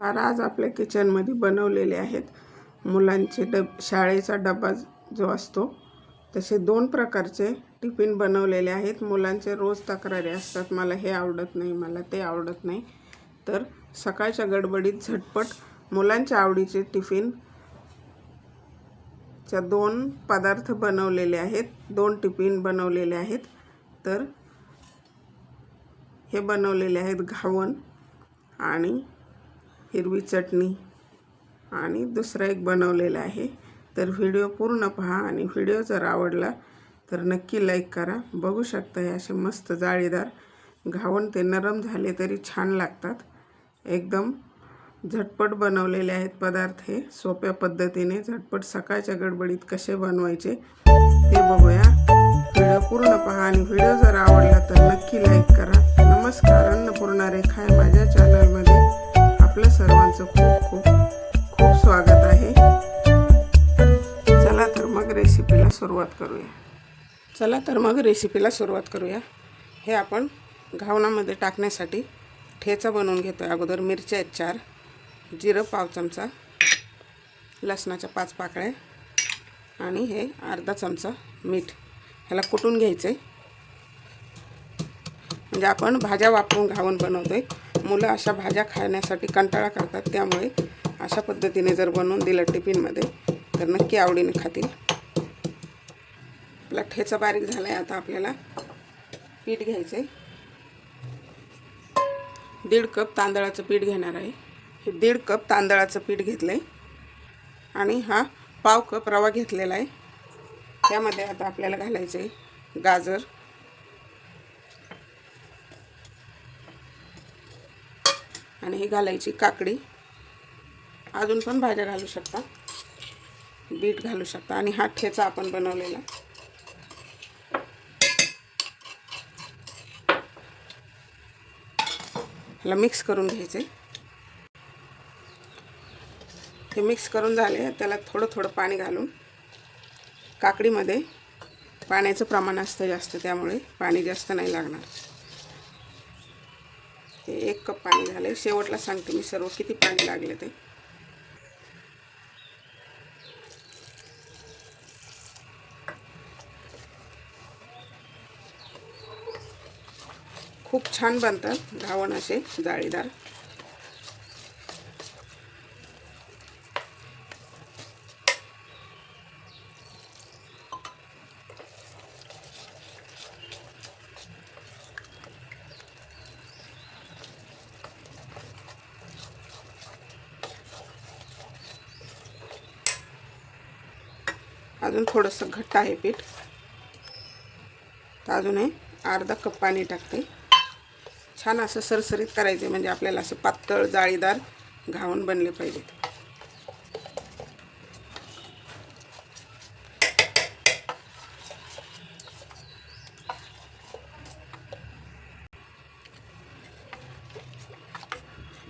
Car आज आपल्या किचनमध्ये बनवलेले आहेत. मुलांचे डब शाळेचा डबा जो असतो तसे दोन प्रकारचे टिफिन बनवलेले आहेत. मुलांचे रोज तक्रारी असतात मला हे आवडत नाही मला ते आवडत नाही. तर सकाळच्या गडबडीत झटपट मुलांच्या आवडीचे टिफिन च्या दोन पदार्थ बनवलेले आहेत. दोन टिफिन बनवलेले आहेत. तर हे बनवलेले आहेत घावण आणि हिरवी चटणी आणि दुसरा एक बनवलेला आहे. तर व्हिडिओ पूर्ण पहा आणि व्हिडिओ जर आवडला तर नक्की लाईक करा. बघू शकता हे असे मस्त जाळीदार. घावण ते नरम झाले तरी छान लागतात. एकदम झटपट बनवलेले आहेत पदार्थ हे. सोप्या पद्धतीने झटपट सकाळच्या गडबडीत कसे बनवायचे ते बघूया. व्हिडिओ पूर्ण पहा आणि व्हिडिओ जर आवडला तर नक्की लाईक करा. नमस्कार अन्नपूर्णा रेखा आहे माझ्या चॅनलमध्ये आपलं सर्वांचं खूप खूप खूप स्वागत आहे. चला तर मग रेसिपीला सुरुवात करूया. चला तर मग रेसिपीला सुरुवात करूया. हे आपण घावणामध्ये टाकण्यासाठी ठेचा बनवून घेतो आहे अगोदर मिरच्या आहेत चार जिरं पाव चमचा लसणाच्या पाच पाकळ्या आणि हे अर्धा चमचा मीठ. ह्याला कुटून घ्यायचं आहे म्हणजे आपण भाज्या वापरून घावण बनवतो आहे मुलं अशा भाज्या खाण्यासाठी कंटाळा करतात त्यामुळे अशा पद्धतीने जर बनवून दिलं टिफिनमध्ये तर नक्की आवडीने खातील. आपला ठेचा बारीक झाला आहे आता आपल्याला पीठ घ्यायचं आहे दीड कप तांदळाचं पीठ घेणार आहे. हे दीड कप तांदळाचं पीठ घेतलं आहे आणि हा पाव कप रवा घेतलेला आहे. त्यामध्ये आता आपल्याला घालायचं आहे गाजर. आणि ही घालायची काकडी. अजून पण भाज्या घालू शकता. बीट घालू शकता. आणि हा ठेचा आपण बनवलेला. ह्याला मिक्स करून घ्यायचे. हे मिक्स करून झाले. त्याला थोडं थोडं पाणी घालून काकडीमध्ये पाण्याचं प्रमाण असतं जास्त त्यामुळे पाणी जास्त नाही लागणार. एक कप पाणी झालं शेवटला सांगते मी सर्व. किती पाणी लागले ते? खूप छान बनतात घावण असे जाळीदार. अजून थोडंसं घट्ट आहे पीठ. तर अजून हे अर्धा कप पाणी टाकते. छान असं सरसरीत करायचं म्हणजे आपल्याला असं पातळ जाळीदार घावण बनले पाहिजेत.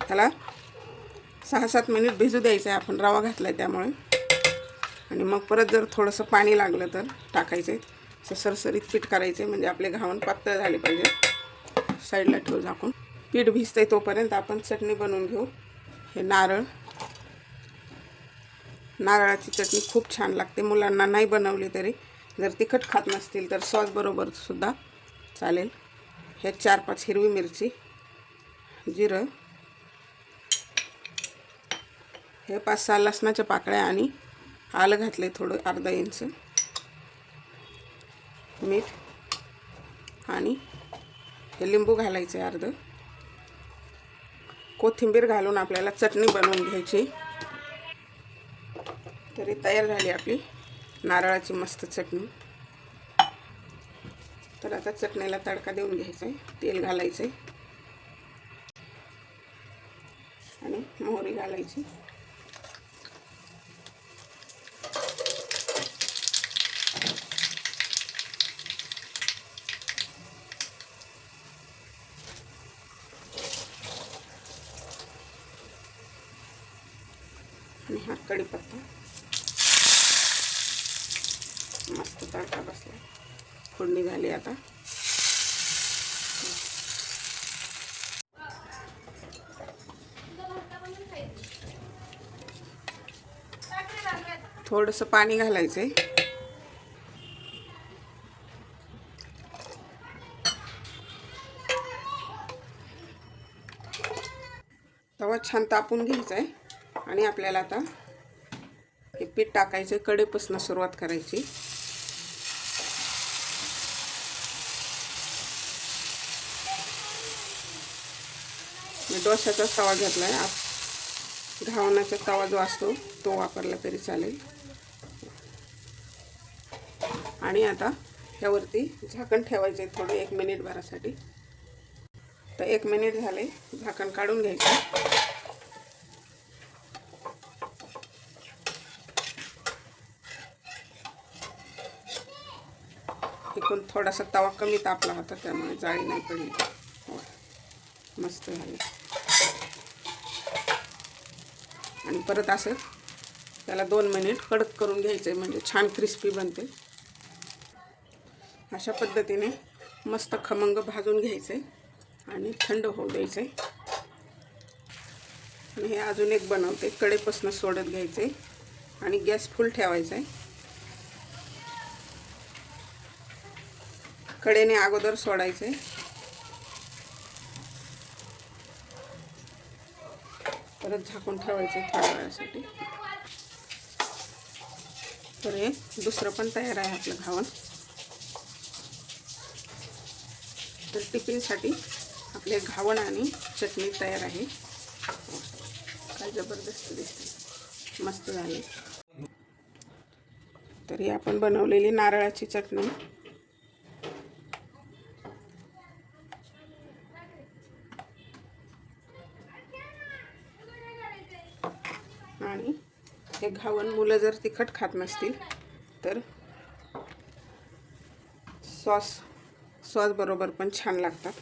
त्याला सहा सात मिनिट भिजू द्यायचं आहे आपण रवा घातला आहे त्यामुळे. आणि मग परत जर थोडंसं पाणी लागलं तर टाकायचं. आहे असं सरसरीत पीठ करायचे म्हणजे आपले घावण पातळ झाले पाहिजे. साईडला ठेवू झाकून. पीठ भिजतंय तोपर्यंत आपण चटणी बनवून घेऊ. हे नारळ. नारळाची चटणी खूप छान लागते. मुलांना नाही बनवली तरी. जर तिखट खात नसतील तर सॉस बरोबर सुद्धा चालेल. हे चार पाच हिरवी मिरची जिरं. हे पाच सहा लसणाच्या पाकळ्या आणि आलं घातले थोडं अर्धा इंच. मीठ आणि हे लिंबू आहे अर्ध. कोथिंबीर घालून आपल्याला चटणी बनवून घ्यायची. तरी तयार झाली आपली नारळाची मस्त चटणी. तर आता चटणीला तडका देऊन घ्यायचा आहे तेल घालायचं आहे आणि मोहरी घालायची. आणि हा कढीपत्ता मस्त तडका बसला. फोडणी झाली आता. थोडंसं पाणी घालायचं आहे तवा छान तापून घ्यायचा आहे आणि आपल्याला आता हे पीठ टाकायचं कडेपासून सुरुवात करायची. मी डोश्याचा तवा घेतला आहे घावणाचा तवा जो असतो तो वापरला तरी चालेल. आणि आता ह्यावरती झाकण ठेवायचे थोडं एक मिनिट भरासाठी. तर एक मिनिट झाले झाकण काढून घ्यायचं. थोडासा तवा कमी तापला होता त्यामुळे जाळी नाही पडली. हो. मस्त झाली. आणि परत असं त्याला दोन मिनिट कडक करून घ्यायचं आहे म्हणजे छान क्रिस्पी बनते. अशा पद्धतीने मस्त खमंग भाजून घ्यायचं आहे आणि थंड होऊ द्यायचं आहे आणि हे अजून एक बनवते कडेपासून सोडत घ्यायचं आहे आणि गॅस फुल ठेवायचा आहे कडेने अगोदर सोडायचे. परत झाकून ठेवायचं आहे थोड्या वेळासाठी. तर हे दुसरं पण तयार आहे आपलं घावण तर टिफिनसाठी आपले घावण आणि चटणी तयार आहे. काय जबरदस्त दिसते. मस्त झाली. तरी आपण बनवलेली नारळाची चटणी. आणि हे घावण मुलं जर तिखट खात नसतील तर सॉस सॉस बरोबर पण छान लागतात.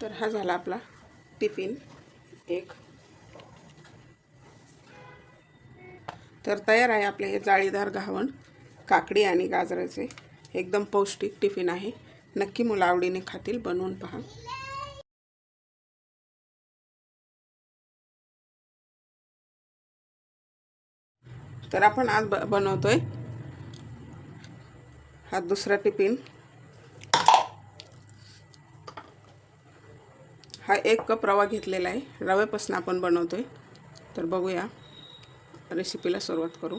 तर हा झाला आपला टिफिन. एक. तर तयार आहे आपले हे जाळीदार घावण काकडी आणि गाजराचे. एकदम पौष्टिक टिफिन आहे. नक्की मुलं आवडीने खातील. बनवून पहा. तर आपण आज ब बनवतोय हा दुसरा टिफिन. हा एक कप रवा घेतलेला आहे. रव्यापासून आपण बनवतोय. तर बघूया रेसिपीला सुरुवात करू.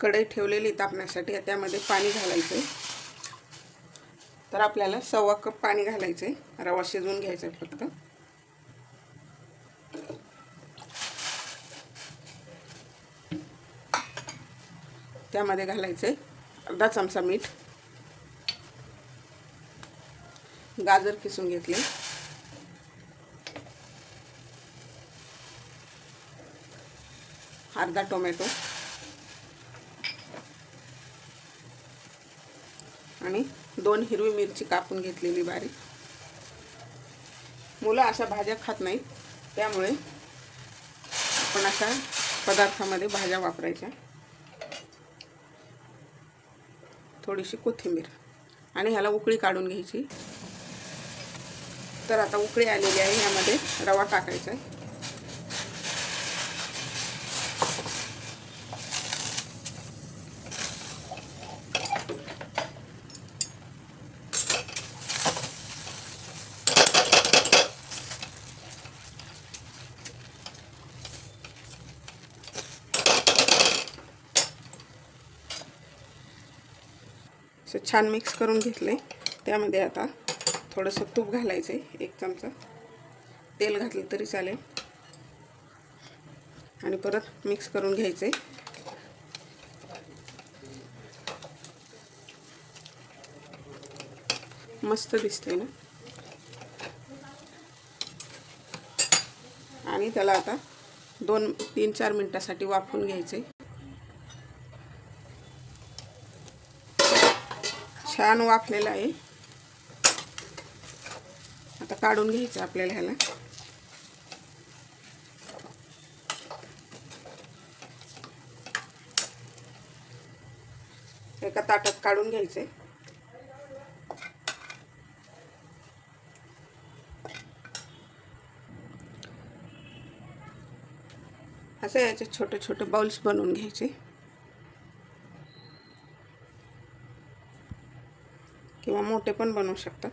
कढई ठेवलेली तापण्यासाठी त्यामध्ये पाणी घालायचं आहे तर आपल्याला सव्वा कप पाणी घालायचं आहे रवा शिजवून घ्यायचा आहे फक्त. त्यामध्ये घालायचं आहे अर्धा चमचा मीठ. गाजर किसून घेतले. अर्धा टोमॅटो. आणि दोन हिरवी मिरची कापून घेतलेली बारीक. मुलं अशा भाज्या खात नाहीत त्यामुळे आपण अशा पदार्थामध्ये भाज्या वापरायच्या. थोडीशी कोथिंबीर आणि ह्याला उकळी काढून घ्यायची. तर आता उकळी आलेली आहे ह्यामध्ये रवा टाकायचा आहे. छान मिक्स करून घेतले. त्यामध्ये आता थोडंसं तूप घालायचं आहे एक चमचा. तेल घातलं तरी चालेल. आणि परत मिक्स करून घ्यायचं आहे मस्त दिसते ना? आणि त्याला आता दोन तीन चार मिनटासाठी वाफवून घ्यायचे छान वाफलेला आहे. आता काढून घ्यायचं आपल्याला ह्याला. एका ताटात काढून घ्यायचे असं याचे छोटे छोटे बाउल्स बनवून घ्यायचे. किंवा मोठे पण बनवू शकतात.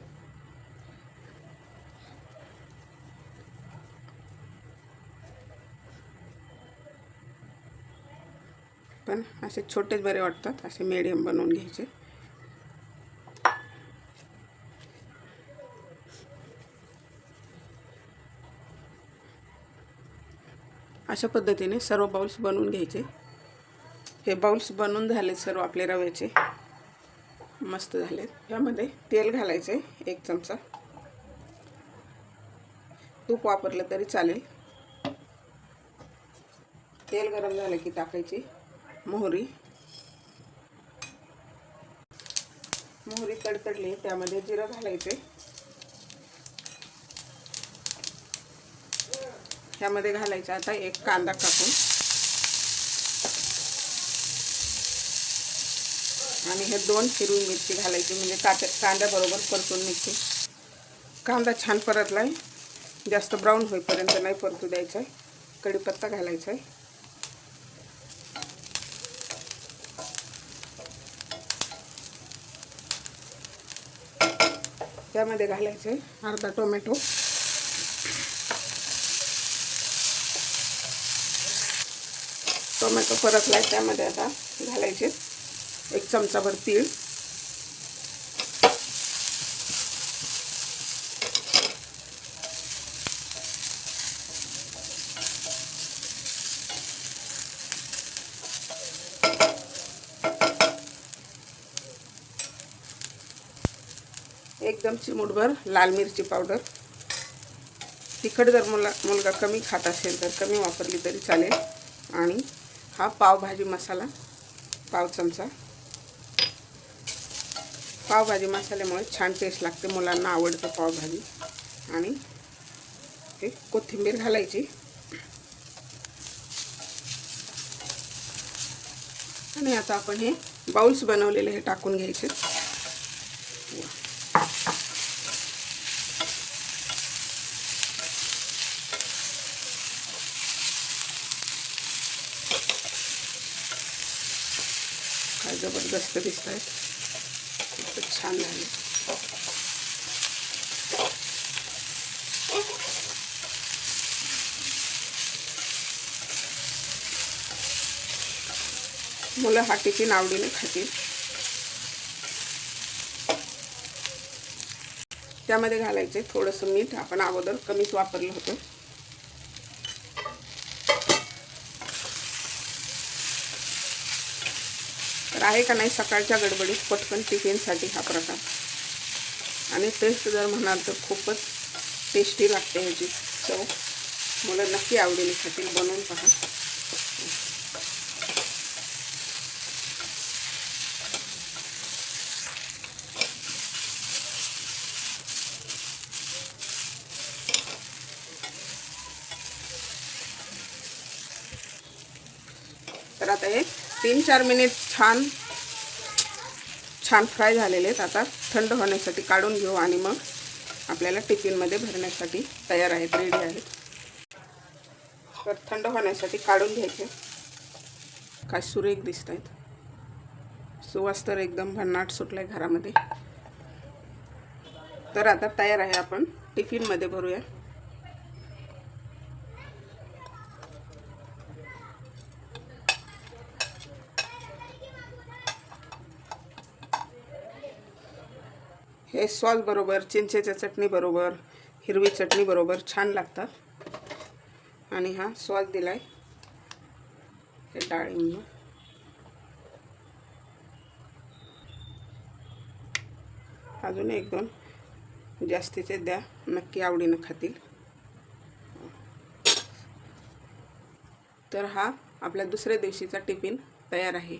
पण असे छोटेच बरे वाटतात असे मीडियम बनवून घ्यायचे. अशा पद्धतीने सर्व बाउल्स बनवून घ्यायचे. हे बाउल्स बनवून झाले सर्व आपले रव्याचे. मस्त झालेत. यामध्ये तेल घालायचे एक चमचा. तूप वापरलं तरी चालेल. तेल गरम झालं की टाकायची मोहरी. मोहरी तडतडली त्यामध्ये जिरं घालायचे ह्यामध्ये घालायचं आता एक कांदा कापून. आणि हे दोन हिरवी मिरची घालायची म्हणजे कात्या कांद्याबरोबर परतून निघते कांदा छान परतला आहे जास्त ब्राऊन होईपर्यंत नाही परतू द्यायचा आहे कढीपत्ता घालायचा आहे त्यामध्ये घालायचं आहे अर्धा टोमॅटो. टोमॅटो परतला आहे त्यामध्ये आता घालायचे. एक चमचाभर तीळ. एकदम चिमूटभर लाल मिरची पावडर. तिखट जर मुला मुलगा कमी खात असेल तर कमी वापरली तरी चालेल. आणि हा पावभाजी मसाला पाव चमचा. पावभाजी मसाल्यामुळे छान टेस्ट लागते. मुलांना आवडतं पावभाजी. आणि हे कोथिंबीर घालायची. आणि आता आपण हे बाउल्स बनवलेले हे टाकून घ्यायचे. जबरदस्त दिसत आहेत छान झाले. मुलं हा टिफिन आवडीने खातील. त्यामध्ये घालायचे थोडंसं मीठ. आपण अगोदर कमीच वापरलं होतं. आहे का नाही सकाळच्या गडबडीत पटकन टिफिनसाठी हा प्रकार. आणि टेस्ट जर म्हणाल तर खूपच टेस्टी लागते ह्याची चव. मुलं नक्की आवडेल खातील बनवून पहा. तर आता हे तीन चार मिनिट छान छान फ्राय झालेले आहेत आता. थंड होण्यासाठी काढून घेऊ आणि मग आपल्याला टिफिनमध्ये भरण्यासाठी तयार आहेत रेडी आहेत. तर थंड होण्यासाठी काढून घ्यायचे. काय सुरेख दिसत आहेत. सुवास तर एकदम भन्नाट सुटला आहे घरामध्ये. तर आता तयार आहे आपण. टिफिनमध्ये भरूया. हे सॉस बरोबर चिंचेच्या चटणीबरोबर हिरवी चटणीबरोबर छान लागतात. आणि हा सॉस दिलाय हे डाळिंब. अजून एक दोन जास्तीचे द्या नक्की आवडीनं खातील. तर हा आपल्या दुसऱ्या दिवशीचा टिफिन तयार आहे.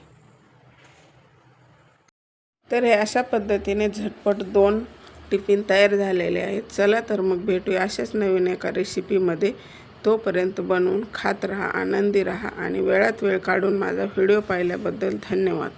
तर हे अशा पद्धतीने झटपट दोन टिफिन तयार झालेले आहेत. चला तर मग भेटूया अशाच नवीन एका रेसिपीमध्ये तोपर्यंत बनवून खात राहा आनंदी राहा आणि वेळात वेळ काढून माझा व्हिडिओ पाहिल्याबद्दल धन्यवाद.